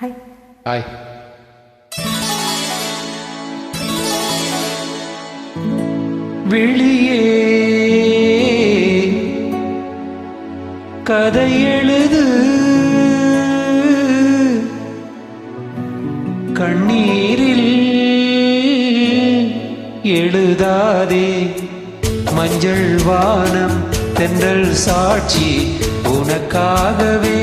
Hi hi வெளியே கதை எழுது. கண்ணீரில் எழுதாதே. மஞ்சள் வானம் தென்றல் சாட்சி உனக்காகவே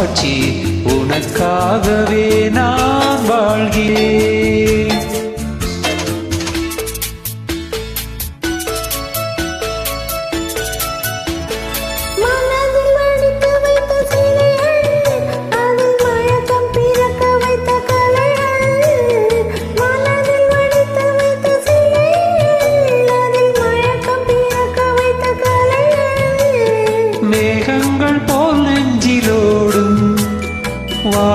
தென்றல் சாட்சி உனக்காகவே நான் வாழ்கிறேன்.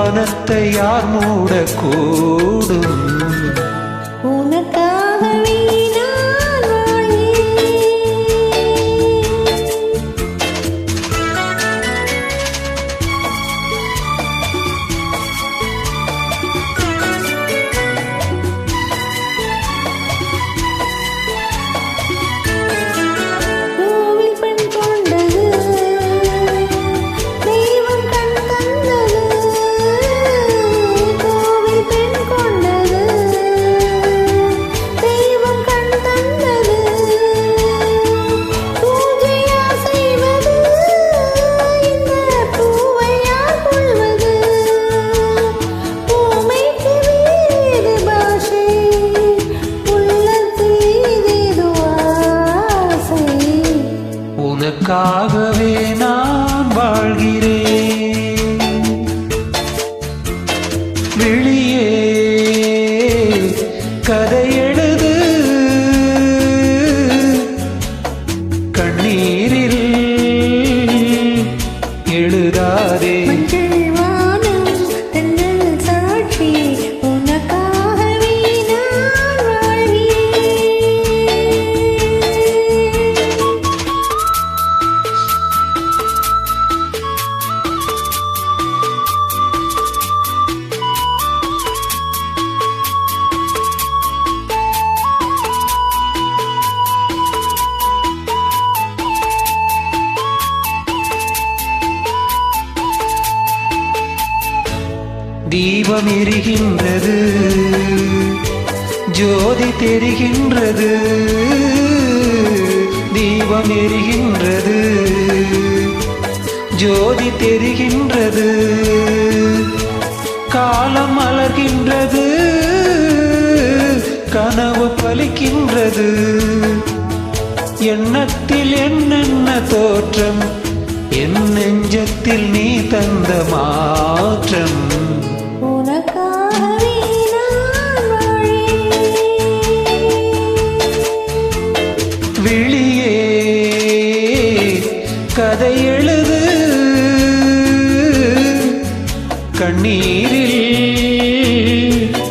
வானத்தை யார் மூடக்கூடும்? உனக்காகவே நான் வாழ்கிறேன். வெளியே கதை எழுது. கண்ணீரில் எழுது. தீபம் எரிகின்றது ஜோதி தெரிகின்றது. தீபம் எரிகின்றது ஜோதி தெரிகின்றது. காலம் அலர்கின்றது கனவு பலிக்கின்றது. எண்ணத்தில் என்னென்ன தோற்றம்? என் நெஞ்சத்தில் நீ தந்த மாற்றம். கதை எழுது. கண்ணீரில்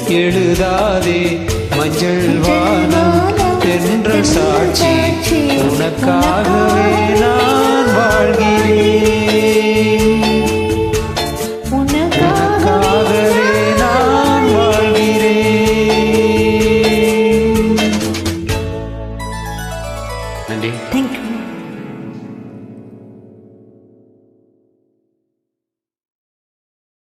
எழுதாதே மஞ்சள் வானம் என்ற சாட்சி. உனக்காகவே நான் வாழ்கிறேன். உனக்காகவே நான்